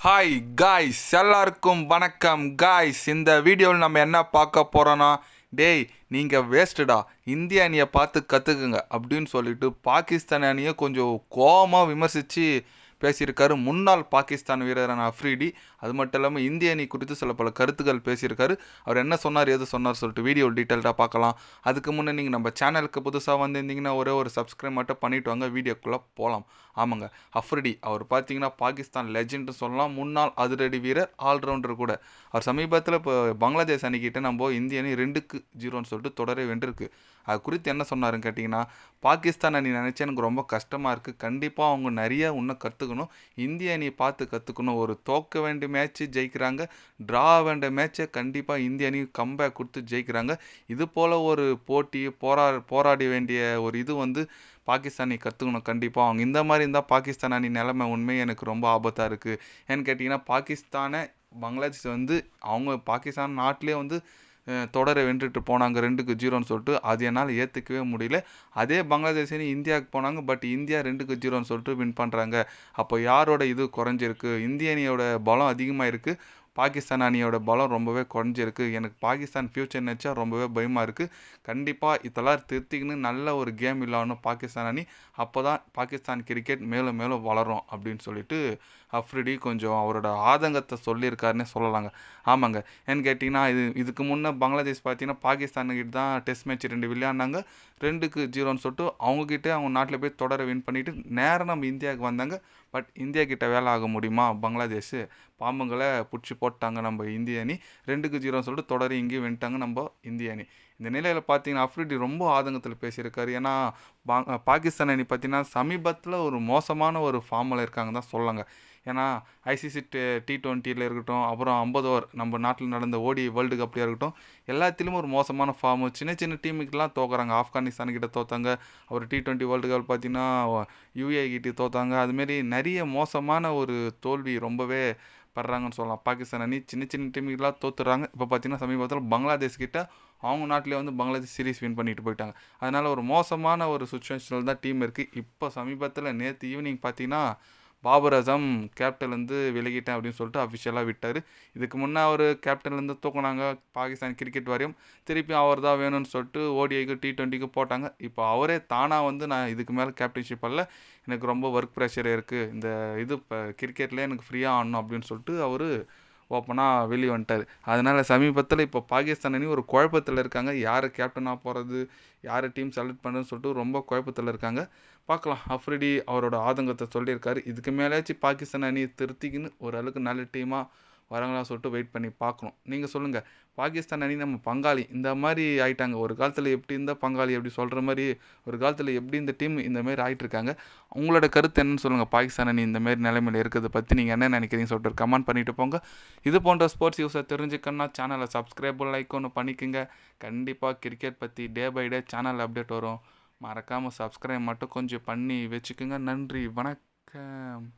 Hi guys எல்லாருக்கும் வணக்கம். Guys இந்த வீடியோவில் நம்ம என்ன பார்க்க போகிறோன்னா டேய் நீங்கள் வேஸ்ட்டுடா இந்திய அணியை பார்த்து கற்றுக்குங்க அப்படின்னு சொல்லிட்டு பாகிஸ்தான் அணியை கொஞ்சம் கோபமாக விமர்சித்து பேசியிருக்காரு. முன்னாள் பாகிஸ்தான் வீரரான அஃப்ரீடி அது மட்டும் இல்லாமல் இந்திய அணி குறித்து சில பல கருத்துக்கள் பேசியிருக்காரு. அவர் என்ன சொன்னார் எது சொன்னார் சொல்லிட்டு வீடியோ டீட்டெயில்டாக பார்க்கலாம். அதுக்கு முன்னே நீங்கள் நம்ம சேனலுக்கு புதுசாக வந்திருந்தீங்கன்னா ஒரே ஒரு சப்ஸ்கிரைப் மட்டும் பண்ணிட்டு வாங்க. வீடியோக்குள்ளே போகலாம் ஆமாங்க அஃப்ரிடி அவர் பார்த்தீங்கன்னா பாகிஸ்தான் லெஜெண்ட்னு சொல்லலாம். முன்னாள் அதிரடி வீரர் ஆல்ரவுண்டர் கூட. அவர் சமீபத்தில் இப்போ பங்களாதேஷ் அணிக்கிட்ட நம்ம இந்திய அணி ரெண்டுக்கு ஜீரோன்னு சொல்லிட்டு தொடரே வென்றிருக்கு. அது குறித்து என்ன சொன்னாருன்னு கேட்டிங்கன்னா பாகிஸ்தான் அணி நினச்சா எனக்கு ரொம்ப கஷ்டமாக இருக்குது கண்டிப்பாக அவங்க நிறைய இன்னும் கற்றுக்கணும் கற்றுக்கணும் இந்திய அணியை பார்த்து கற்றுக்கணும் ஒரு தோக்க வேண்டிய மேட்ச்சு ஜெயிக்கிறாங்க. ட்ரா வேண்டிய மேட்ச்சை கண்டிப்பாக இந்திய அணி கம்பேக் கொடுத்து ஜெயிக்கிறாங்க. இது போல் ஒரு போட்டி போரா போராடி வேண்டிய ஒரு இது வந்து பாகிஸ்தானி கற்றுக்கணும் கண்டிப்பாக அவங்க இந்த மாதிரி இருந்தால் பாகிஸ்தான் அணி நிலைமை உண்மை எனக்கு ரொம்ப ஆபத்தாக இருக்குது ஏன்னு கேட்டிங்கன்னா பாகிஸ்தானை பங்களாதேஷ் வந்து அவங்க பாகிஸ்தான் நாட்டிலே வந்து தொடரை வென்றுட்டு போனாங்க ரெண்டுக்கு ஜீரோன்னு சொல்லிட்டு. அது என்னால் ஏற்றுக்கவே முடியல. அதே பங்களாதேஷ் அணி இந்தியாவுக்கு போனாங்க பட் இந்தியா ரெண்டுக்கு ஜீரோன்னு சொல்லிட்டு வின் பண்ணுறாங்க அப்போ யாரோட இது குறைஞ்சிருக்கு? இந்திய அணியோட பலம் அதிகமாக இருக்குது பாகிஸ்தான் அணியோட பலம் ரொம்பவே குறைஞ்சிருக்கு. எனக்கு பாகிஸ்தான் ஃப்யூச்சர் நினச்சா ரொம்பவே பயமாக இருக்குது கண்டிப்பாக இதெல்லாம் திருத்திக்கின்னு நல்ல ஒரு கேம் இல்லாமல் பாகிஸ்தான் அணி அப்போ தான் பாகிஸ்தான் கிரிக்கெட் மேலும் மேலும் வளரும் அப்படின்னு சொல்லிட்டு அஃப்ரிடி கொஞ்சம் அவரோட ஆதங்கத்தை சொல்லியிருக்காருன்னே சொல்லலாங்க. ஆமாங்க. ஏன்னு கேட்டிங்கன்னா இது இதுக்கு முன்னே பங்களாதேஷ் பார்த்தீங்கன்னா பாகிஸ்தானுக்கிட்ட தான் டெஸ்ட் மேட்ச் ரெண்டு விளையாடினாங்க. ரெண்டுக்கு ஜீரோன்னு சொல்லிட்டு அவங்கக்கிட்ட அவங்க நாட்டில் போய் தொடரை வின் பண்ணிவிட்டு நேரம் நம்ம இந்தியாவுக்கு வந்தாங்க. பட் இந்தியா கிட்ட வேலை ஆக முடியுமா? பங்களாதேஷ் பாம்புங்களை பிடிச்சி போட்டாங்க நம்ம இந்திய அணி. ரெண்டுக்கு ஜீரோன்னு சொல்லிட்டு தொடரை இங்கேயும் வென்ட்டாங்க நம்ம இந்திய அணி. இந்த நிலையில் பார்த்தீங்கன்னா அஃப்ரிடி ரொம்ப ஆதங்கத்தில் பேசியிருக்காரு. ஏன்னா பா- பாகிஸ்தான் அணி பார்த்தீங்கன்னா சமீபத்தில் ஒரு மோசமான ஒரு ஃபார்மில் இருக்காங்க தான் சொல்லாங்க ஏன்னா ஐசிசி டி டுவெண்ட்டியில் இருக்கட்டும் அப்புறம் ஐம்பது ஓவர் நம்ம நாட்டில் நடந்த ஓடி வேர்ல்டு கப்லையாக இருக்கட்டும் எல்லாத்திலும் ஒரு மோசமான ஃபார்மு சின்ன சின்ன டீமுக்கெல்லாம் தோக்குறாங்க. ஆப்கானிஸ்தான் கிட்ட தோத்தாங்க. அப்புறம் டி டுவெண்ட்டி வேர்ல்டு கப் பார்த்தீங்கன்னா யூஏ கிட்ட தோத்தாங்க. அதுமாரி நிறைய மோசமான ஒரு தோல்வி ரொம்பவே படுறாங்கன்னு சொல்லலாம். பாகிஸ்தான் அணி சின்ன சின்ன டீமுக்கெல்லாம் தோத்துறாங்க இப்போ பார்த்தீங்கன்னா சமீபத்தில் பங்களாதேஷ் கிட்ட அவங்க நாட்டிலே வந்து பங்களாதேஷ் சீரிஸ் வின் பண்ணிட்டு போயிட்டாங்க. அதனால் ஒரு மோசமான ஒரு சுச்சுவேஷனில் தான் டீம் இருக்குது இப்போ சமீபத்தில் நேற்று ஈவினிங் பார்த்தீங்கன்னா பாபர் அசம் கேப்டன்லேருந்து விலகிட்டேன் அப்படின்னு சொல்லிட்டு அஃபிஷியலாக விட்டார். இதுக்கு முன்னே அவர் கேப்டன்லேருந்து தூக்குனாங்க பாகிஸ்தான் கிரிக்கெட் வாரியம். திருப்பி அவர் தான் வேணும்னு சொல்லிட்டு ஓடிஐக்கு டி டுவெண்ட்டிக்கு போட்டாங்க. இப்போ அவரே தானாக வந்து நான் இதுக்கு மேலே கேப்டன்ஷிப் அல்ல. எனக்கு ரொம்ப ஒர்க் ப்ரெஷர் இருக்குது இந்த இது இப்போ கிரிக்கெட்லேயே எனக்கு ஃப்ரீயாக ஆடணும் அப்படின்னு சொல்லிட்டு அவர் ஓப்பனாக வெளியே வந்துட்டார். அதனால் சமீபத்தில் இப்போ பாகிஸ்தான் அணி ஒரு குழப்பத்தில் இருக்காங்க. யார் கேப்டனாக போகிறது யார் டீம் செலக்ட் பண்ணுறதுன்னு சொல்லிட்டு ரொம்ப குழப்பத்தில் இருக்காங்க. பார்க்கலாம் அஃப்ரிடி அவரோட ஆதங்கத்தை சொல்லியிருக்காரு. இதுக்கு மேலேயாச்சும் பாகிஸ்தான் அணியை திருத்திக்கின்னு ஓரளவுக்கு நல்ல டீமாக வராங்களா சொல்லிட்டு வெயிட் பண்ணி பார்க்கணும். நீங்கள் சொல்லுங்கள் பாகிஸ்தான் அணி நம்ம பங்காளி. இந்த மாதிரி ஆயிட்டாங்க. ஒரு காலத்தில் எப்படி இருந்தால் பங்காளி அப்படி சொல்கிற மாதிரி ஒரு காலத்தில் எப்படி இந்த டீம் இந்த மாதிரி ஆகிட்டுருக்காங்க உங்களோட கருத்து என்னன்னு சொல்லுங்கள் பாகிஸ்தான் அணி இந்த மாதிரி நிலைமையில் இருக்கிறத பற்றி நீங்கள் என்ன நினைக்கிறீங்க சொல்லிட்டு கமெண்ட் பண்ணிட்டு போங்க. இது போன்ற ஸ்போர்ட்ஸ் யூஸை தெரிஞ்சுக்கணும்னா சேனலை சப்ஸ்கிரைப் லைக் ஒன்று பண்ணிக்கோங்க. கண்டிப்பாக கிரிக்கெட் பற்றி day by day channel update வரும். மறக்காமல் சப்ஸ்கிரைப் மட்டும் கொஞ்சம் பண்ணி வச்சுக்கோங்க. நன்றி. வணக்கம்.